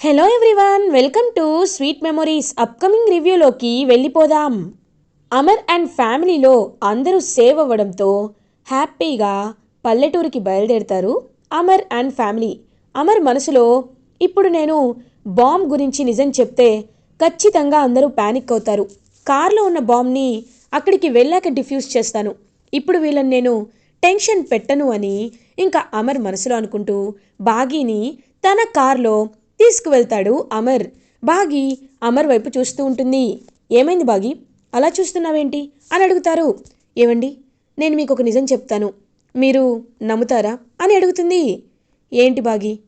Hello everyone welcome to sweet memories upcoming రివ్యూలోకి వెళ్ళిపోదాం. Amar and ఫ్యామిలీలో అందరూ సేవ్ అవ్వడంతో హ్యాపీగా పల్లెటూరికి బయలుదేరుతారు అమర్ అండ్ ఫ్యామిలీ. అమర్ మనసులో ఇప్పుడు నేను బాంబ్ గురించి నిజం చెప్తే ఖచ్చితంగా అందరూ ప్యానిక్ అవుతారు. కార్లో ఉన్న బాంబ్ని అక్కడికి వెళ్ళాక డిఫ్యూజ్ చేస్తాను. ఇప్పుడు వీళ్ళని నేను టెన్షన్ పెట్టను అని ఇంకా అమర్ మనసులో అనుకుంటూ బాగీని తన కార్లో తీసుకువెళ్తాడు అమర్. బాగి అమర్ వైపు చూస్తూ ఉంటుంది. ఏమైంది బాగి? అలా చూస్తున్నావేంటి? అని అడుగుతారు. ఏమండి నేను మీకు ఒక నిజం చెప్తాను. మీరు నమ్ముతారా? అని అడుగుతుంది. ఏంటి బాగి?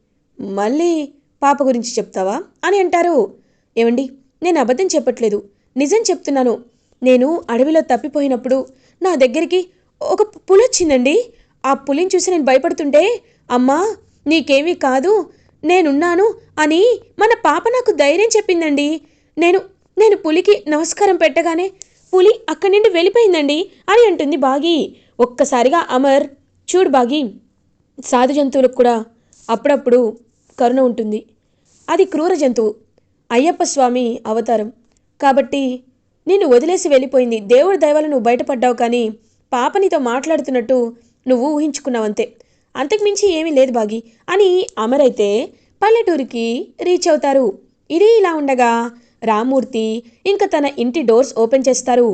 మళ్ళీ పాప గురించి చెప్తావా? అని అంటారు. ఏమండి నేను అబద్ధం చెప్పట్లేదు. నిజం చెప్తున్నాను. నేను అడవిలో తప్పిపోయినప్పుడు నా దగ్గరికి ఒక పులి వచ్చిందండి. ఆ పులిని చూసి నేను భయపడుతుంటే అమ్మా నీకేమీ కాదు. నేనున్నాను అని మన పాప నాకు ధైర్యం చెప్పిందండి. నేను నేను పులికి నమస్కారం పెట్టగానే పులి అక్కడి నుండి వెళ్ళిపోయిందండి అని అంటుంది బాగి. ఒక్కసారిగా అమర్ చూడు బాగి సాధు జంతువులకు కూడా అప్పుడప్పుడు కరుణ ఉంటుంది. అది క్రూర జంతువు అయ్యప్ప స్వామి అవతారం. కాబట్టి నిన్ను వదిలేసి వెళ్ళిపోయింది. దేవుడి దయవల్ల నువ్వు బయటపడ్డావు కానీ పాప నీతో మాట్లాడుతున్నట్టు నువ్వు ఊహించుకున్నావంతే. అంతకుమించి ఏమీ లేదు బాగి. అని అమరైతే పల్లెటూరికి రీచ్ అవుతారు. ఇది ఇలా ఉండగా రామూర్తి ఇంకా తన ఇంటి డోర్స్ ఓపెన్ చేస్తారు.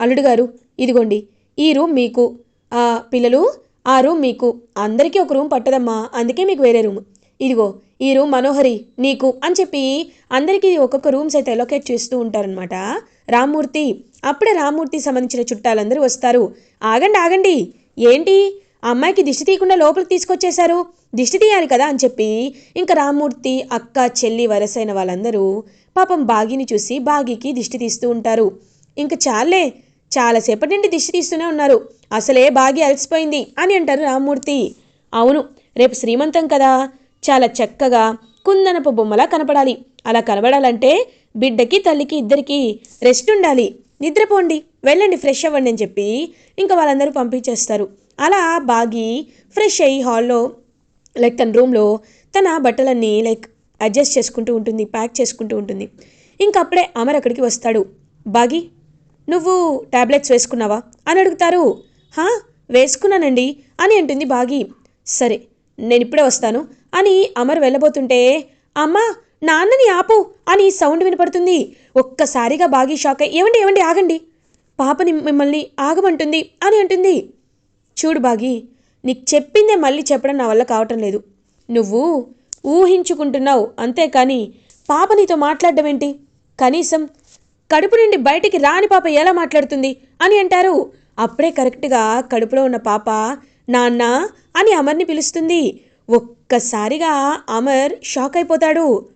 అల్లుడు గారు ఇదిగోండి ఈ రూమ్ మీకు. ఆ పిల్లలు ఆ రూమ్ మీకు. అందరికీ ఒక రూమ్ పట్టదమ్మా అందుకే మీకు వేరే రూమ్ ఇదిగో ఈ రూమ్ మనోహరి నీకు అని చెప్పి అందరికీ ఒక్కొక్క రూమ్స్ అయితే ఎలొకేట్ చేస్తూ ఉంటారనమాట రామ్మూర్తి అప్పుడే రామ్మూర్తి సంబంధించిన చుట్టాలందరూ వస్తారు. ఆగండి ఆగండి. ఏంటి? ఆ అమ్మాయికి దిష్టి తీయకుండా లోపలికి తీసుకొచ్చేశారు. దిష్టి తీయాలి కదా అని చెప్పి ఇంకా రామ్మూర్తి అక్క చెల్లి వరసైన వాళ్ళందరూ పాపం బాగిని చూసి బాగికి దిష్టి తీస్తూ ఉంటారు. ఇంకా చాలే చాలాసేపటి నుండి దిష్టి తీస్తూనే ఉన్నారు. అసలే బాగి అలసిపోయింది అని అంటారు రామ్మూర్తి అవును రేపు శ్రీమంతం కదా. చాలా చక్కగా కుందనపు బొమ్మలా కనపడాలి. అలా కనబడాలంటే బిడ్డకి తల్లికి ఇద్దరికి రెస్ట్ ఉండాలి. నిద్రపోండి వెళ్ళండి ఫ్రెష్ అవ్వండి అని చెప్పి ఇంకా వాళ్ళందరూ పంపించేస్తారు. అలా బాగి ఫ్రెష్ అయ్యి హాల్లో లైక్ తన రూమ్లో తన బట్టలన్నీ లైక్ అడ్జస్ట్ చేసుకుంటూ ఉంటుంది ప్యాక్ చేసుకుంటూ ఉంటుంది. ఇంకా అప్పుడే అమర్ అక్కడికి వస్తాడు. బాగి నువ్వు టాబ్లెట్స్ వేసుకున్నావా? అని అడుగుతారు. హా వేసుకున్నానండి అని అంటుంది బాగి. సరే నేను ఇప్పుడే వస్తాను అని అమర్ వెళ్ళబోతుంటే అమ్మా నాన్నని ఆపు అని సౌండ్ వినపడుతుంది. ఒక్కసారిగా బాగి షాక్ అయ్యి ఏమండి ఏమండి ఆగండి పాపని మిమ్మల్ని ఆగమంటుంది అని అంటుంది. చూడు బాగి నీకు చెప్పిందే మళ్ళీ చెప్పడం నా వల్ల కావటం లేదు. నువ్వు ఊహించుకుంటున్నావు అంతేకాని పాప నీతో మాట్లాడడం ఏంటి? కనీసం కడుపు నుండి బయటికి రాని పాప ఎలా మాట్లాడుతుంది అని అంటారు. అప్పుడే కరెక్ట్గా కడుపులో ఉన్న పాప నాన్న అని అమర్ని పిలుస్తుంది. ఒక్కసారిగా అమర్ షాక్ అయిపోతాడు.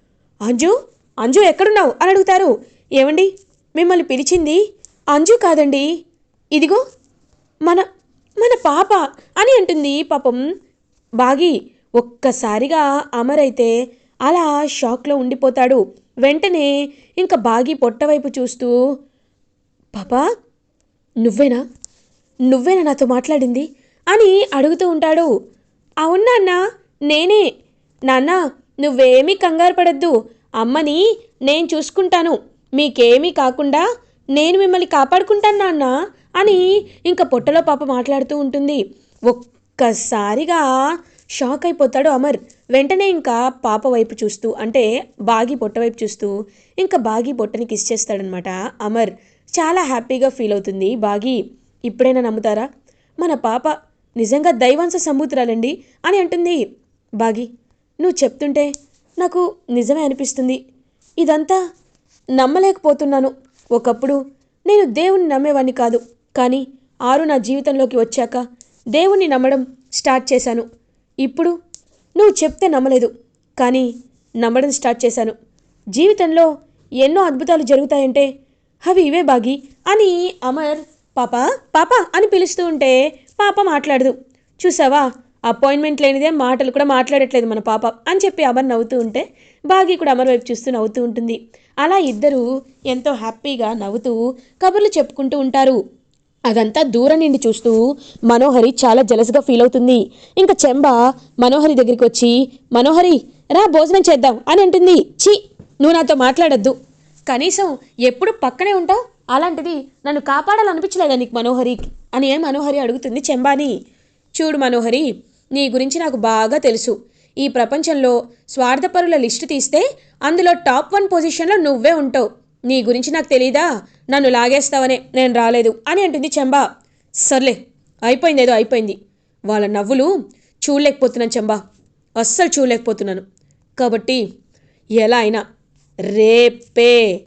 అంజు అంజు ఎక్కడున్నావు? అని అడుగుతారు. ఏమండి మిమ్మల్ని పిలిచింది అంజు కాదండి. ఇదిగో మన మన పాప అని అంటుంది పాపం. బాగి ఒక్కసారిగా అమరైతే అలా షాక్లో ఉండిపోతాడు. వెంటనే ఇంకా బాగి పొట్టవైపు చూస్తూ పాపా నువ్వేనా? నువ్వేనా నాతో మాట్లాడింది? అని అడుగుతూ ఉంటాడు. అవునా అన్న నేనే. నాన్న నువ్వేమీ కంగారు పడద్దు. అమ్మని నేను చూసుకుంటాను. మీకేమీ కాకుండా నేను మిమ్మల్ని కాపాడుకుంటాను నాన్న. అని ఇంకా పొట్టలో పాప మాట్లాడుతూ ఉంటుంది. ఒక్కసారిగా షాక్ అయిపోతాడు అమర్. వెంటనే ఇంకా పాప వైపు చూస్తూ అంటే బాగి పొట్ట వైపు చూస్తూ ఇంకా బాగి పొట్టని కిస్ చేస్తాడనమాట అమర్. చాలా హ్యాపీగా ఫీల్ అవుతుంది బాగి. ఇప్పుడైనా నమ్ముతారా? మన పాప నిజంగా దైవాంశ సంబూతురాలండి అని అంటుంది. బాగి నువ్వు చెప్తుంటే నాకు నిజమే అనిపిస్తుంది. ఇదంతా నమ్మలేకపోతున్నాను. ఒకప్పుడు నేను దేవుణ్ణి నమ్మేవాడిని కాదు. కానీ ఆరు నా జీవితంలోకి వచ్చాక దేవుణ్ణి నమ్మడం స్టార్ట్ చేశాను. ఇప్పుడు నువ్వు చెప్తే నమ్మలేదు కానీ నమ్మడం స్టార్ట్ చేశాను. జీవితంలో ఎన్నో అద్భుతాలు జరుగుతాయంటే అవి ఇవే బాగి అని అమర్ పాప పాప అని పిలుస్తూ ఉంటే పాప మాట్లాడదు. చూసావా? అపాయింట్మెంట్ లేనిదే మాటలు కూడా మాట్లాడట్లేదు మన పాప అని చెప్పి అమర్ నవ్వుతూ ఉంటే బాగి కూడా అమర్ వైపు చూస్తూ నవ్వుతూ ఉంటుంది. అలా ఇద్దరూ ఎంతో హ్యాపీగా నవ్వుతూ కబుర్లు చెప్పుకుంటూ ఉంటారు. అదంతా దూరం నుండి చూస్తూ మనోహరి చాలా జలసగా ఫీల్ అవుతుంది. ఇంకా చెంబ మనోహరి దగ్గరికి వచ్చి మనోహరి రా భోజనం చేద్దాం అని అంటుంది. ఛీ నువ్వు నాతో మాట్లాడొద్దు. కనీసం ఎప్పుడు పక్కనే ఉంటావు. అలాంటిది నన్ను కాపాడాలనిపించలేదా నీకు మనోహరి? అని ఏం మనోహరి అడుగుతుంది చెంబాని. చూడు మనోహరి నీ గురించి నాకు బాగా తెలుసు. ఈ ప్రపంచంలో స్వార్థపరుల లిస్టు తీస్తే అందులో టాప్ వన్ పొజిషన్లో నువ్వే ఉంటావు. నీ గురించి నాకు తెలీదా? నన్ను లాగేస్తావనే నేను రాలేదు అని అంటుంది చెంబా. సర్లే అయిపోయింది ఏదో అయిపోయింది. వాళ్ళ నవ్వులు చూడలేకపోతున్నాను చెంబా. అస్సలు చూడలేకపోతున్నాను. కాబట్టి ఎలా అయినా రేపే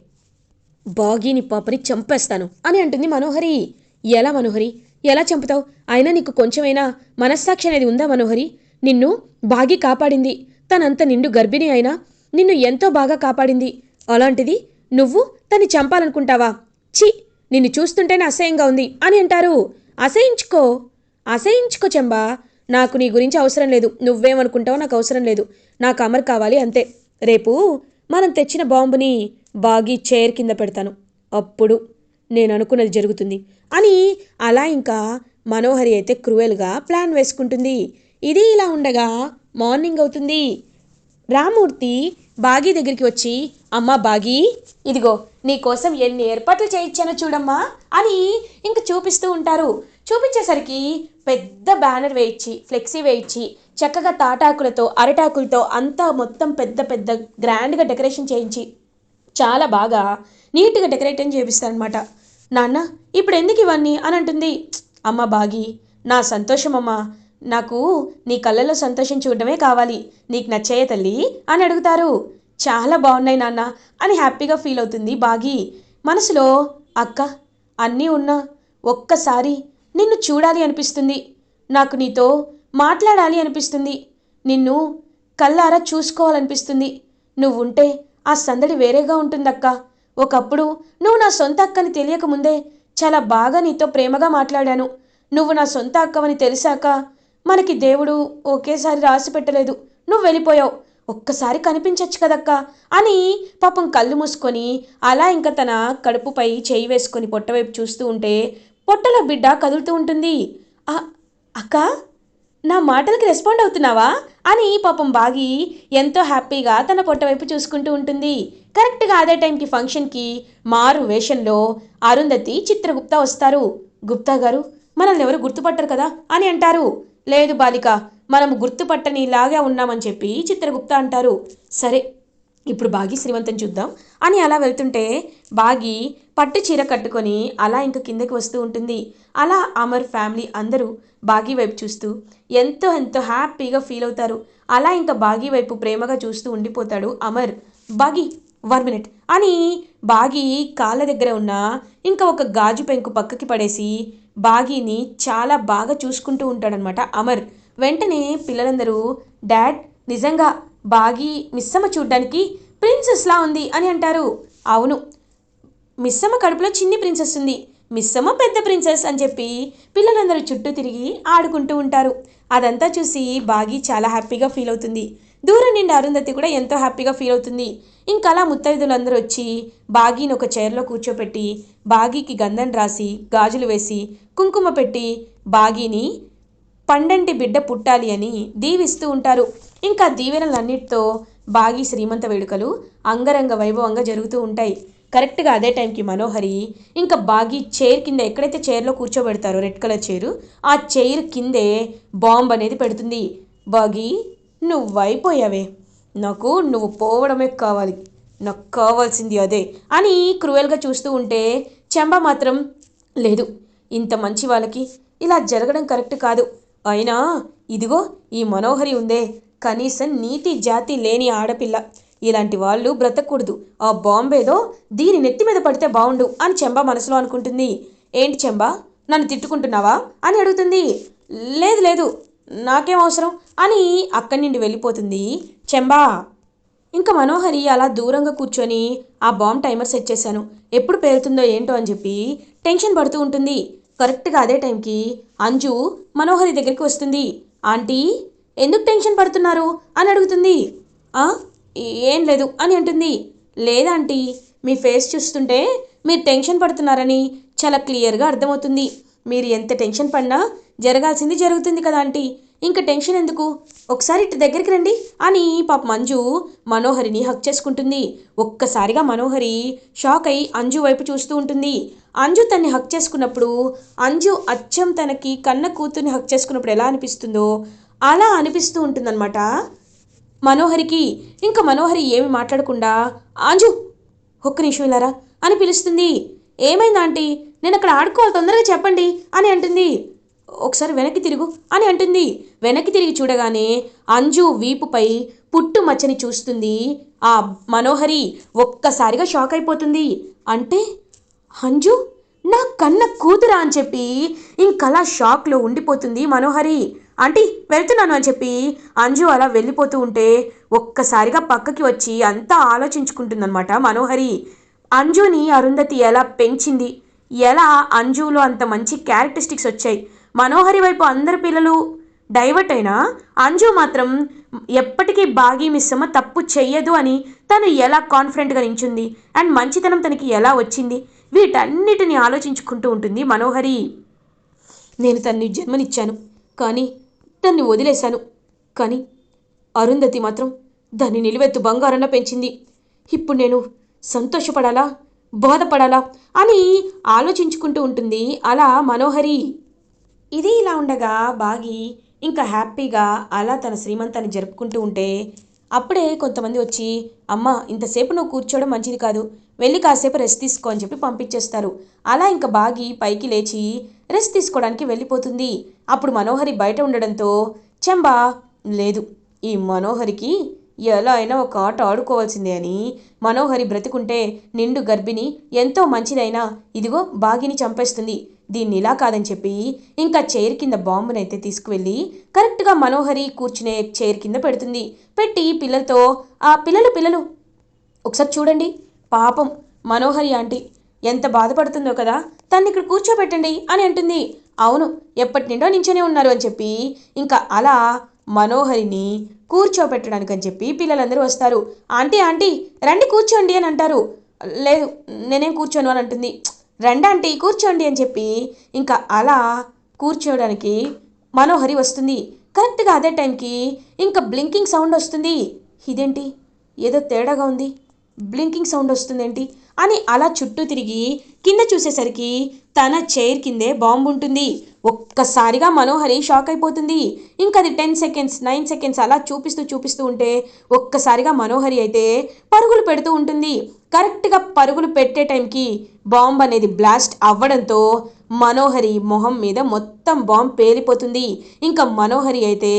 బాగీని పాపని చంపేస్తాను అని అంటుంది మనోహరి. ఎలా మనోహరి? ఎలా చంపుతావు? అయినా నీకు కొంచెమైనా మనస్సాక్షి అనేది ఉందా మనోహరి? నిన్ను బాగి కాపాడింది. తనంత నిండు గర్భిణి అయినా నిన్ను ఎంతో బాగా కాపాడింది. అలాంటిది నువ్వు తన్ని చంపాలనుకుంటావా? ఛీ నిన్ను చూస్తుంటేనే అసహ్యంగా ఉంది అని అంటారు. అసహించుకో. అసహించుకో చెంబా. నాకు నీ గురించి అవసరం లేదు. నువ్వేమనుకుంటావో నాకు అవసరం లేదు. నాకు అమర్ కావాలి అంతే. రేపు మనం తెచ్చిన బాంబుని బాగి చైర్ కింద పెడతాను. అప్పుడు నేను అనుకున్నది జరుగుతుంది అని అలా ఇంకా మనోహరి అయితే క్రూయల్గా ప్లాన్ వేసుకుంటుంది. ఇది ఇలా ఉండగా మార్నింగ్ అవుతుంది. రామూర్తి బాగీ దగ్గరికి వచ్చి అమ్మా బాగీ ఇదిగో నీకోసం ఎన్ని ఏర్పాట్లు చేయించానో చూడమ్మా అని ఇంక చూపిస్తూ ఉంటారు. చూపించేసరికి పెద్ద బ్యానర్ వేయించి ఫ్లెక్సీ వేయించి చక్కగా తాటాకులతో అరటాకులతో అంతా మొత్తం పెద్ద పెద్ద గ్రాండ్గా డెకరేషన్ చేయించి చాలా బాగా నీట్గా డెకరేట్ చేపిస్తారనమాట నాన్న ఇప్పుడు ఎందుకు ఇవన్నీ అని అంటుంది. అమ్మ బాగి నా సంతోషం అమ్మా. నాకు నీ కళ్ళలో సంతోషం చూడడమే కావాలి. నీకు నచ్చాయే తల్లి అని అడుగుతారు. చాలా బాగున్నాయి నాన్న అని హ్యాపీగా ఫీల్ అవుతుంది బాగి. మనసులో అక్క అన్నీ ఉన్నా ఒక్కసారి నిన్ను చూడాలి అనిపిస్తుంది. నాకు నీతో మాట్లాడాలి అనిపిస్తుంది. నిన్ను కళ్ళారా చూసుకోవాలనిపిస్తుంది. నువ్వుంటే ఆ సందడి వేరేగా ఉంటుందక్క. ఒకప్పుడు నువ్వు నా సొంత అక్కని తెలియకముందే చాలా బాగా నీతో ప్రేమగా మాట్లాడాను. నువ్వు నా సొంత అక్కవని తెలిసాక మనకి దేవుడు ఒకేసారి రాసి పెట్టలేదు. నువ్వు వెళ్ళిపోయావు. ఒక్కసారి కనిపించచ్చు కదక్కా అని పాపం కళ్ళు మూసుకొని అలా ఇంకా తన కడుపుపై చేయి వేసుకొని పొట్టవైపు చూస్తూ ఉంటే పొట్టలో బిడ్డ కదులుతూ ఉంటుంది. అక్క నా మాటలకి రెస్పాండ్ అవుతున్నావా? అని పాపం బాగి ఎంతో హ్యాపీగా తన పొట్టవైపు చూసుకుంటూ ఉంటుంది. కరెక్ట్గా అదే టైంకి ఫంక్షన్కి మారు వేషంలో అరుంధతి చిత్రగుప్త వస్తారు. గుప్తా గారు మనల్ని ఎవరు గుర్తుపట్టరు కదా? అని అంటారు. లేదు బాలిక మనం గుర్తుపట్టనిలాగా ఉన్నామని చెప్పి చిత్రగుప్త అంటారు. సరే ఇప్పుడు బాగి శ్రీమంతం చూద్దాం. అని అలా వెళ్తుంటే బాగి పట్టు చీర కట్టుకొని అలా ఇంక కిందకి వస్తూ ఉంటుంది. అలా అమర్ ఫ్యామిలీ అందరూ బాగి వైపు చూస్తూ ఎంతో ఎంతో హ్యాపీగా ఫీల్ అవుతారు. అలా ఇంకా బాగి వైపు ప్రేమగా చూస్తూ ఉండిపోతాడు అమర్. బాగి వన్ మినిట్ అని బాగి కాళ్ళ దగ్గర ఉన్న ఇంకా ఒక గాజు పెంకు పక్కకి పడేసి బాగీని చాలా బాగా చూసుకుంటూ ఉంటాడనమాట అమర్. వెంటనే పిల్లలందరూ డాడ్ నిజంగా బాగి మిస్సమ్మ చూడ్డానికి ప్రిన్సెస్లా ఉంది అని అంటారు. అవును మిస్సమ్మ కడుపులో చిన్ని ప్రిన్సెస్ ఉంది. మిస్సమ్మ పెద్ద ప్రిన్సెస్ అని చెప్పి పిల్లలందరూ చుట్టూ తిరిగి ఆడుకుంటూ ఉంటారు. అదంతా చూసి బాగి చాలా హ్యాపీగా ఫీల్ అవుతుంది. దూరం నుండి అరుంధతి కూడా ఎంతో హ్యాపీగా ఫీల్ అవుతుంది. ఇంకా అలా ముత్తైదులందరూ వచ్చి బాగీని ఒక చైర్లో కూర్చోపెట్టి బాగీకి గంధం రాసి గాజులు వేసి కుంకుమ పెట్టి బాగీని పండంటి బిడ్డ పుట్టాలి అని దీవిస్తూ ఉంటారు. ఇంకా దీవెనలన్నిటితో బాగి శ్రీమంత వేడుకలు అంగరంగ వైభవంగా జరుగుతూ ఉంటాయి. కరెక్ట్గా అదే టైంకి మనోహరి ఇంకా బాగి చైర్ కింద ఎక్కడైతే చైర్లో కూర్చోబెడతారో రెడ్ కలర్ చైర్ ఆ చైర్ కిందే బాంబ్ అనేది పెడుతుంది. బాగి నువ్వైపోయావే. నాకు నువ్వు పోవడమే కావాలి. నాకు కావాల్సింది అదే అని క్రూయల్గా చూస్తూ ఉంటే చెంబ మాత్రం లేదు. ఇంత మంచి వాళ్ళకి ఇలా జరగడం కరెక్ట్ కాదు. అయినా ఇదిగో ఈ మనోహరి ఉందే. కనీసం నీతి జాతి లేని ఆడపిల్ల. ఇలాంటి వాళ్ళు బ్రతకూడదు. ఆ బాంబేదో దీని నెత్తి మీద పడితే బాగుండు అని చెంబ మనసులో అనుకుంటుంది. ఏంటి చెంబ? నన్ను తిట్టుకుంటున్నావా? అని అడుగుతుంది. లేదు లేదు నాకేం అవసరం? అని అక్కడి నుండి వెళ్ళిపోతుంది చెంబా. ఇంకా మనోహరి అలా దూరంగా కూర్చొని ఆ బాంబ్ టైమర్ సెట్ చేశాను. ఎప్పుడు పేరుతుందో ఏంటో అని చెప్పి టెన్షన్ పడుతూ ఉంటుంది. కరెక్ట్గా అదే టైంకి అంజు మనోహరి దగ్గరికి వస్తుంది. ఆంటీ ఎందుకు టెన్షన్ పడుతున్నారు? అని అడుగుతుంది. ఏం లేదు అని అంటుంది. లేదాంటీ మీ ఫేస్ చూస్తుంటే మీరు టెన్షన్ పడుతున్నారని చాలా క్లియర్గా అర్థమవుతుంది. మీరు ఎంత టెన్షన్ పడినా జరగాల్సింది జరుగుతుంది కదా ఆంటీ. ఇంకా టెన్షన్ ఎందుకు? ఒకసారి ఇటు దగ్గరికి రండి అని పాప మంజు మనోహరిని హక్ చేసుకుంటుంది. ఒక్కసారిగా మనోహరి షాక్ అయి అంజు వైపు చూస్తూ ఉంటుంది. అంజు తన్ని హక్ చేసుకున్నప్పుడు అంజు అచ్చం తనకి కన్న కూతుర్ని హక్ చేసుకున్నప్పుడు ఎలా అనిపిస్తుందో అలా అనిపిస్తూ ఉంటుందన్నమాట. మనోహరికి ఇంకా మనోహరి ఏమి మాట్లాడకుండా అంజు ఒక్క నిమిషం ఇలారా? అని పిలుస్తుంది. ఏమైంది ఆంటీ? నేను అక్కడ ఆడుకోవాలి తొందరగా చెప్పండి అని అంటుంది. ఒకసారి వెనక్కి తిరుగు అని అంటుంది. వెనక్కి తిరిగి చూడగానే అంజు వీపుపై పుట్టు మచ్చని చూస్తుంది. ఆ మనోహరి ఒక్కసారిగా షాక్ అయిపోతుంది. అంటే అంజు నా కన్న కూతురా అని చెప్పి ఇంకలా షాక్లో ఉండిపోతుంది మనోహరి. ఆంటీ వెళ్తున్నాను అని చెప్పి అంజు అలా వెళ్ళిపోతూ ఉంటే ఒక్కసారిగా పక్కకి వచ్చి అంతా ఆలోచించుకుంటుందన్నమాట మనోహరి. అంజుని అరుంధతి ఎలా పెంచింది? ఎలా అంజులో అంత మంచి క్యారెక్టరిస్టిక్స్ వచ్చాయి? మనోహరి వైపు అందరి పిల్లలు డైవర్ట్ అయినా అంజు మాత్రం ఎప్పటికీ బాగి మిస్సమ్మ తప్పు చెయ్యదు అని తను ఎలా కాన్ఫిడెంట్గా నించుంది? అండ్ మంచితనం తనకి ఎలా వచ్చింది? వీటన్నిటిని ఆలోచించుకుంటూ ఉంటుంది మనోహరి. నేను తన్ని జన్మనిచ్చాను కానీ దాన్ని వదిలేశాను. కానీ అరుంధతి మాత్రం దాన్ని నిలువెత్తు బంగారంలో పెంచింది. ఇప్పుడు నేను సంతోషపడాలా బాధపడాలా అని ఆలోచించుకుంటూ ఉంటుంది అలా మనోహరి. ఇది ఇలా ఉండగా బాగి ఇంకా హ్యాపీగా అలా తన శ్రీమంతాన్ని జరుపుకుంటూ ఉంటే అప్పుడే కొంతమంది వచ్చి అమ్మ ఇంతసేపు నువ్వు కూర్చోవడం మంచిది కాదు. వెళ్ళి కాసేపు రెస్ట్ తీసుకో అని చెప్పి పంపించేస్తారు. అలా ఇంకా బాగి పైకి లేచి రెస్ట్ తీసుకోవడానికి వెళ్ళిపోతుంది. అప్పుడు మనోహరి బయట ఉండడంతో చెంబా లేదు. ఈ మనోహరికి ఎలా అయినా ఒక ఆట ఆడుకోవాల్సిందే అని మనోహరి బ్రతికుంటే నిండు గర్భిణి ఎంతో మంచిదైనా ఇదిగో బాగిని చంపేస్తుంది. దీన్ని ఇలా కాదని చెప్పి ఇంకా చైర్ కింద బాంబునైతే తీసుకువెళ్ళి కరెక్ట్గా మనోహరి కూర్చునే చైర్ కింద పెడుతుంది. పెట్టి పిల్లలతో ఆ పిల్లలు పిల్లలు ఒకసారి చూడండి పాపం మనోహరి ఆంటీ ఎంత బాధపడుతుందో కదా తన్ని ఇక్కడ కూర్చోబెట్టండి అని అంటుంది. అవును ఎప్పటి నిండో నించనే ఉన్నారు అని చెప్పి ఇంకా అలా మనోహరిని కూర్చోపెట్టడానికి అని చెప్పి పిల్లలందరూ వస్తారు. ఆంటీ ఆంటీ రండి కూర్చోండి అని అంటారు. లేదు నేనేం కూర్చోను అని అంటుంది. రండి ఆంటీ కూర్చోండి అని చెప్పి ఇంకా అలా కూర్చోవడానికి మనోహరి వస్తుంది. కరెక్ట్గా అదే టైంకి ఇంకా బ్లింకింగ్ సౌండ్ వస్తుంది. ఇదేంటి? ఏదో తేడాగా ఉంది. బ్లింకింగ్ సౌండ్ వస్తుందేంటి? అని అలా చుట్టూ తిరిగి కింద చూసేసరికి తన చైర్ కిందే బాంబు ఉంటుంది ఒక్కసారిగా మనోహరి షాక్ అయిపోతుంది. ఇంకా అది టెన్ సెకండ్స్ నైన్ సెకండ్స్ అలా చూపిస్తూ చూపిస్తూ ఉంటే ఒక్కసారిగా మనోహరి అయితే పరుగులు పెడుతూ ఉంటుంది. కరెక్ట్గా పరుగులు పెట్టే టైంకి బాంబ్ అనేది బ్లాస్ట్ అవ్వడంతో మనోహరి మొహం మీద మొత్తం బాంబ్ పేలిపోతుంది. ఇంకా మనోహరి అయితే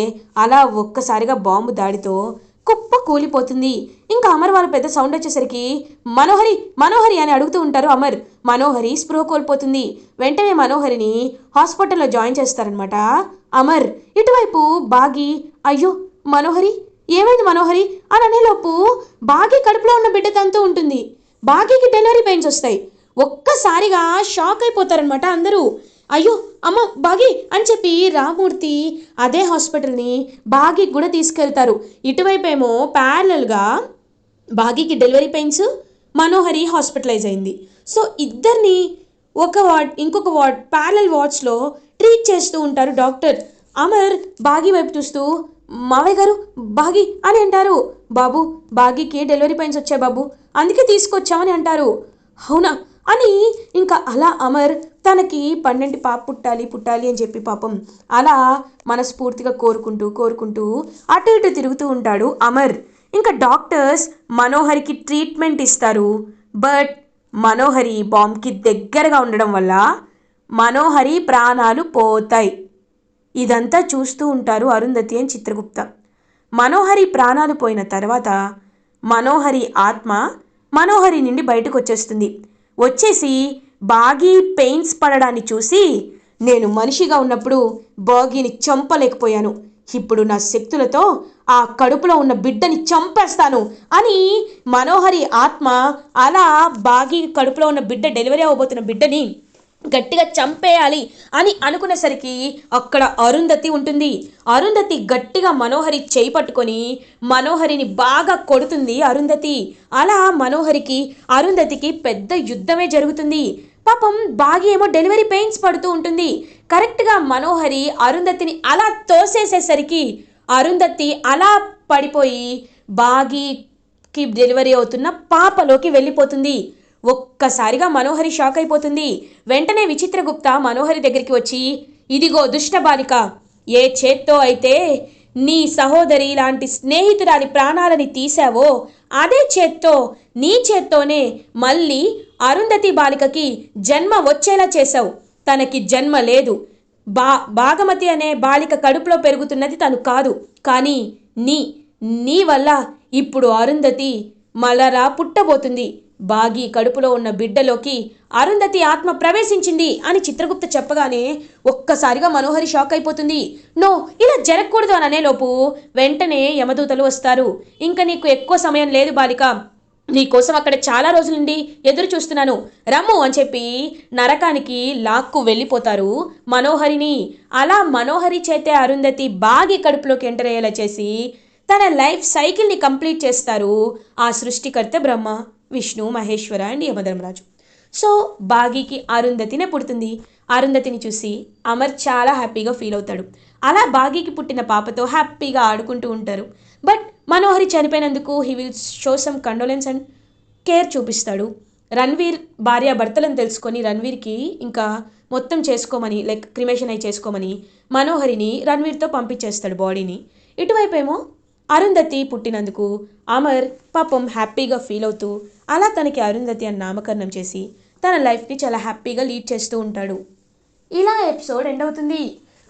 అలా ఒక్కసారిగా బాంబు దాడితో కుప్ప కూలిపోతుంది. ఇంకా అమర్ వాళ్ళ పెద్ద సౌండ్ వచ్చేసరికి మనోహరి మనోహరి అని అడుగుతూ ఉంటారు అమర్. మనోహరి స్పృహ కోల్పోతుంది. వెంటనే మనోహరిని హాస్పిటల్లో జాయిన్ చేస్తారనమాట అమర్ ఇటువైపు బాగి అయ్యో మనోహరి ఏమైంది మనోహరి? అని అనేలోపు బాగి కడుపులో ఉన్న బిడ్డ తంతూ ఉంటుంది. బాగీకి డెలివరీ పెయిన్స్ వస్తాయి. ఒక్కసారిగా షాక్ అయిపోతారనమాట అందరూ. అయ్యో అమ్మ బాగి అని చెప్పి రామూర్తి అదే హాస్పిటల్ని బాగికి కూడా తీసుకెళ్తారు. ఇటువైపేమో ప్యారలల్గా బాగీకి డెలివరీ పెయిన్స్ మనోహరి హాస్పిటలైజ్ అయింది. సో ఇద్దరిని ఒక వార్డ్ ఇంకొక వార్డ్ ప్యారల్ వార్డ్స్లో ట్రీట్ చేస్తూ ఉంటారు డాక్టర్. అమర్ బాగి వైపు చూస్తూ మావయ్య గారు బాగి అని అంటారు. బాబు బాగికి డెలివరీ పెయిన్స్ వచ్చాయి బాబు అందుకే తీసుకొచ్చామని అంటారు. అవునా? అని ఇంకా అలా అమర్ తనకి పన్నెండు పాప పుట్టాలి పుట్టాలి అని చెప్పి పాపం అలా మనస్ఫూర్తిగా కోరుకుంటూ కోరుకుంటూ అటు ఇటు తిరుగుతూ ఉంటాడు అమర్. ఇంకా డాక్టర్స్ మనోహరికి ట్రీట్మెంట్ ఇస్తారు. బట్ మనోహరి బాంబ్కి దగ్గరగా ఉండడం వల్ల మనోహరి ప్రాణాలు పోతాయి. ఇదంతా చూస్తూ ఉంటారు అరుంధతి అని చిత్రగుప్త. మనోహరి ప్రాణాలు పోయిన తర్వాత మనోహరి ఆత్మ మనోహరి నుండి బయటకు వచ్చేస్తుంది. వచ్చేసి బాగీ పెయిన్స్ పడడాన్ని చూసి నేను మనిషిగా ఉన్నప్పుడు బాగీని చంపలేకపోయాను. ఇప్పుడు నా శక్తులతో ఆ కడుపులో ఉన్న బిడ్డని చంపేస్తాను అని మనోహరి ఆత్మ అలా బాగి కడుపులో ఉన్న బిడ్డ డెలివరీ అవ్వబోతున్న బిడ్డని గట్టిగా చంపేయాలి అని అనుకునేసరికి అక్కడ అరుంధతి ఉంటుంది. అరుంధతి గట్టిగా మనోహరి చేయి పట్టుకొని మనోహరిని బాగా కొడుతుంది అరుంధతి. అలా మనోహరికి అరుంధతికి పెద్ద యుద్ధమే జరుగుతుంది. పాపం బాగి ఏమో డెలివరీ పెయిన్స్ పడుతూ ఉంటుంది. కరెక్ట్గా మనోహరి అరుంధతిని అలా తోసేసేసరికి అరుంధతి అలా పడిపోయి బాగికి డెలివరీ అవుతున్న పాపలోకి వెళ్ళిపోతుంది. ఒక్కసారిగా మనోహరి షాక్ అయిపోతుంది. వెంటనే విచిత్రగుప్త మనోహరి దగ్గరికి వచ్చి ఇదిగో దుష్ట బాలిక ఏ చేత్తో అయితే నీ సహోదరి లాంటి స్నేహితురాలి ప్రాణాలని తీసావో అదే చేత్తో నీ చేత్తోనే మళ్ళీ అరుంధతి బాలికకి జన్మ వచ్చేలా చేశావు. తనకి జన్మ లేదు. బా భాగమతి అనే బాలిక కడుపులో పెరుగుతున్నది తను కాదు. కానీ నీ నీ వల్ల ఇప్పుడు అరుంధతి మలరా పుట్టబోతుంది. బాగి కడుపులో ఉన్న బిడ్డలోకి అరుంధతి ఆత్మ ప్రవేశించింది అని చిత్రగుప్త చెప్పగానే ఒక్కసారిగా మనోహరి షాక్ అయిపోతుంది. నో ఇలా జరగకూడదు అని అనేలోపు వెంటనే యమదూతలు వస్తారు. ఇంకా నీకు ఎక్కువ సమయం లేదు బాలిక. నీకోసం అక్కడ చాలా రోజుల నుండి ఎదురు చూస్తున్నాను. రమ్ము అని చెప్పి నరకానికి లాక్కు వెళ్ళిపోతారు మనోహరిని. అలా మనోహరి చేతే అరుంధతి బాగి కడుపులోకి ఎంటర్ అయ్యేలా చేసి తన లైఫ్ సైకిల్ని కంప్లీట్ చేస్తారు ఆ సృష్టికర్త బ్రహ్మ విష్ణు మహేశ్వర అండ్ యమధర్మరాజు. సో బాగీకి అరుంధతినే పుడుతుంది. అరుంధతిని చూసి అమర్ చాలా హ్యాపీగా ఫీల్ అవుతాడు. అలా బాగీకి పుట్టిన పాపతో హ్యాపీగా ఆడుకుంటూ ఉంటారు. But Manohari చనిపోయినందుకు he will show some condolence and care చూపిస్తాడు. రణ్వీర్ భార్య భర్తలను తెలుసుకొని రణ్వీర్కి ఇంకా మొత్తం చేసుకోమని లైక్ క్రిమేషన్ అయి చేసుకోమని మనోహరిని రణ్వీర్తో పంపించేస్తాడు బాడీని. ఇటువైపు ఏమో అరుంధతి పుట్టినందుకు అమర్ పాపం హ్యాపీగా ఫీల్ అవుతూ అలా తనకి అరుంధతి అని నామకరణం చేసి తన లైఫ్ని చాలా హ్యాపీగా లీడ్ చేస్తూ ఉంటాడు. ఇలా ఎపిసోడ్ ఎండ్ అవుతుంది.